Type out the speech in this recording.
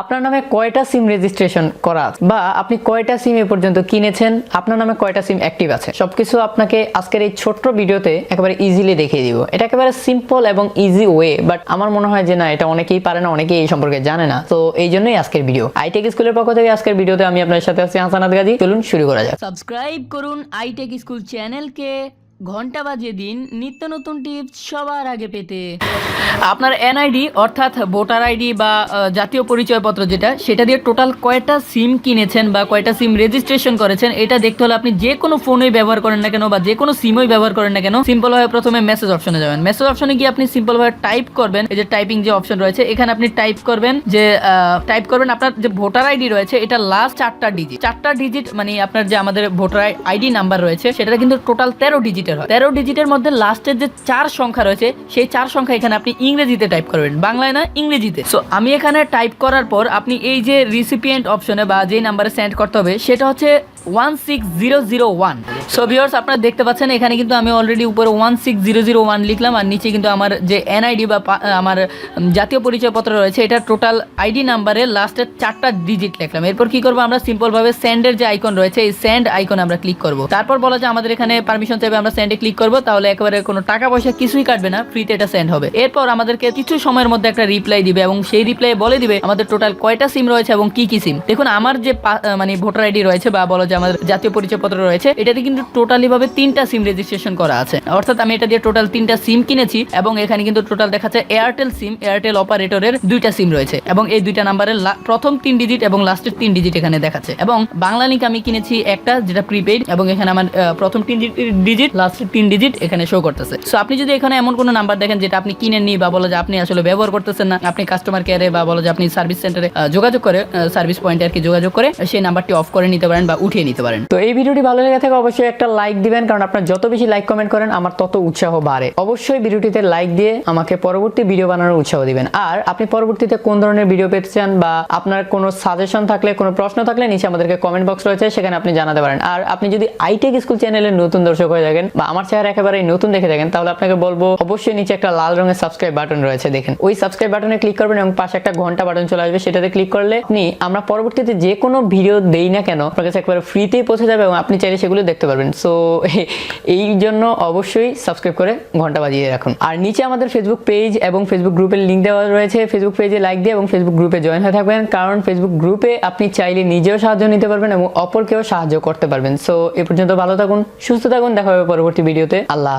আপনার নামে কয়টা সিম রেজিস্ট্রেশন করা আছে? বা আপনি কয়টা সিম এ পর্যন্ত কিনেছেন? আপনার নামে কয়টা সিম অ্যাক্টিভ আছে? সবকিছু আপনাকে আজকের এই ছোট্ট ভিডিওতে একেবারে ইজিলি দেখিয়ে দিব। এটা একেবারে সিম্পল এবং ইজি ওয়ে বাট আমার মনে হয় যে না, এটা অনেকেই পারে না, অনেকেই এই সম্পর্কে জানে না। তো এই জন্যই আজকের ভিডিও আইটেক স্কুলের পক্ষ থেকে আজকের ভিডিওতে আমি আপনার সাথে আছি হাসানাত গাজী চলুন শুরু করা যাক। সাবস্ক্রাইব করুন আইটেক স্কুল চ্যানেলকে ঘণ্টা বাজিয়ে দিন, নিত্য নতুন টিপস সবার আগে পেতে। আপনার এনআইডি, অর্থাৎ ভোটার আইডি বা জাতীয় পরিচয়পত্র যেটা, সেটা দিয়ে টোটাল কয়টা সিম কিনেছেন বা কয়টা সিম রেজিস্ট্রেশন করেছেন, এটা দেখতে হলে আপনি যে কোনো ফোনই ব্যবহার করেন না কেন বা যে কোনো সিমই ব্যবহার করেন না কেন সিম্পল ভাবে প্রথমে মেসেজ অপশনে যাবেন। মেসেজ অপশনে গিয়ে আপনি সিম্পল ভাবে টাইপ করবেন, এই যে টাইপিং যে অপশন রয়েছে, এখানে আপনি টাইপ করবেন যে টাইপ করবেন আপনার যে ভোটার আইডি রয়েছে, এটা লাস্ট চারটা ডিজিট চারটা ডিজিট মানে আপনার যে আমাদের ভোটার আইডি নাম্বার রয়েছে সেটা কিন্তু টোটাল তেরো ডিজিটের হয়। তেরো ডিজিটের মধ্যে লাস্টের যে চার সংখ্যা রয়েছে, সেই চার সংখ্যা এখানে আপনি ইংরেজিতে টাইপ করবেন। বাংলায় না, ইংরেজিতে। সো আমি এখানে টাইপ করার পর আপনি এই যে রিসিপিয়েন্ট অপশনে বা যে নাম্বারে সেন্ড করতে হবে, সেটা হচ্ছে one six zero zero one so viewers আপনারা দেখতে পাচ্ছেন, এখানে কিন্তু আমি অলরেডি উপরে one six zero zero one লিখলাম আর নিচে কিন্তু আমার যে এনআইডি বা আমার জাতীয় পরিচয়পত্র রয়েছে, এটা টোটাল আইডি নাম্বারে লাস্টের চারটা ডিজিট লিখলাম। এরপর কি করব আমরা? সিম্পলভাবে সেন্ডের যে আইকন রয়েছে, এই সেন্ড আইকন আমরা ক্লিক করব। তারপর বলা যায় আমাদের এখানে পারমিশন চাইবে আমরা সেন্ডে ক্লিক করব, তাহলে একেবারে কোনো টাকা পয়সা কিছুই কাটবে না ফ্রিতে এটা সেন্ড হবে। এরপর আমাদেরকে কিছু সময়ের মধ্যে একটা রিপ্লাই দিবে এবং সেই রিপ্লাই বলে দিবে আমাদের টোটাল কয়টা সিম রয়েছে এবং কি কি সিম দেখুন, আমার যে মানে ভোটার আইডি রয়েছে বা বলো যে আমাদের জাতীয় পরিচয়পত্র রয়েছে, এটাতে কিন্তু টোটালি ভাবে তিনটা সিম রেজিস্ট্রেশন করা আছে। অর্থাৎ আমি এটা দিয়ে টোটাল তিনটা সিম কিনেছি এবং এখানে কিন্তু টোটাল দেখাচ্ছে এয়ারটেল সিম এয়ারটেল অপারেটরের দুইটা সিম রয়েছে এবং এই দুইটা নাম্বারের প্রথম তিন ডিজিট এবং লাস্টের তিন ডিজিট এখানে দেখাচ্ছে। এবং বাংলা লিঙ্ক আমি কিনেছি একটা, যেটা প্রিপেইড এবং এখানে আমার প্রথম তিন ডিজিট লাস্টের তিন ডিজিট এখানে শো করতেছে। সো আপনি যদি এখানে এমন কোনো নাম্বার দেখেন যেটা আপনি কিনেননি বা বলো যে আপনি আসলে ব্যবহার করতেছেন না, আপনি কাস্টমার কেয়ারে বা বলো যে আপনি সার্ভিস সেন্টারে যোগাযোগ করে সার্ভিস পয়েন্টে আর কি যোগাযোগ করে, সেই নাম্বারটি অফ করে নিতে পারেন বা উঠিয়ে নিতে পারেন। তো এই ভিডিওটি ভালো লেগে থাকে অবশ্যই একটা লাইক দিবেন, কারণ আপনার যত বেশি লাইক কমেন্ট করেন, আমার তত উৎসাহ বাড়ে। অবশ্যই ভিডিওটিতে লাইক দিয়ে আমাকে পরবর্তী ভিডিও বানানোর উৎসাহ দিবেন। আর আপনি পরবর্তীতে কোন ধরনের ভিডিও পেতে চান বা আপনার কোনো সাজেশন থাকলে, কোনো প্রশ্ন থাকলে, নিচে আমাদেরকে কমেন্ট বক্স রয়েছে, সেখানে আপনি জানাতে পারেন। আর আপনি যদি আইটেক স্কুল চ্যানেলের নতুন দর্শক হয়ে থাকেন বা আমার চেহারা একেবারে নতুন দেখে থাকেন, তাহলে আপনাকে বলব, অবশ্যই নিচে একটা লাল রঙের সাবস্ক্রাইব বাটন রয়েছে, দেখেন। ওই সাবস্ক্রাইব বাটনে ক্লিক করবেন এবং পাশে একটা ঘণ্টা বাটন চলে আসবে, সেটাতে ক্লিক করলে আপনি, আমরা পরবর্তীতে যে কোনো ভিডিও দেই না কেন, আপনার কাছে একবারে ফ্রিতেই পৌঁছে যাবে এবং আপনি চাইলে সেগুলো দেখতে পারবেন। সো এই জন্য অবশ্যই সাবস্ক্রাইব করে ঘণ্টা বাজিয়ে রাখুন। আর নিচে আমাদের ফেসবুক পেজ এবং ফেসবুক গ্রুপের লিঙ্ক দেওয়া রয়েছে। ফেসবুক পেজে লাইক দিয়ে এবং ফেসবুক গ্রুপে জয়েন হয়ে থাকবেন। কারণ ফেসবুক গ্রুপে আপনি চাইলে নিজেও সাহায্য নিতে পারবেন এবং অপরকেও সাহায্য করতে পারবেন। সো এ পর্যন্ত ভালো থাকুন, সুস্থ থাকুন। দেখা হবে পরবর্তী ভিডিওতে আল্লাহ।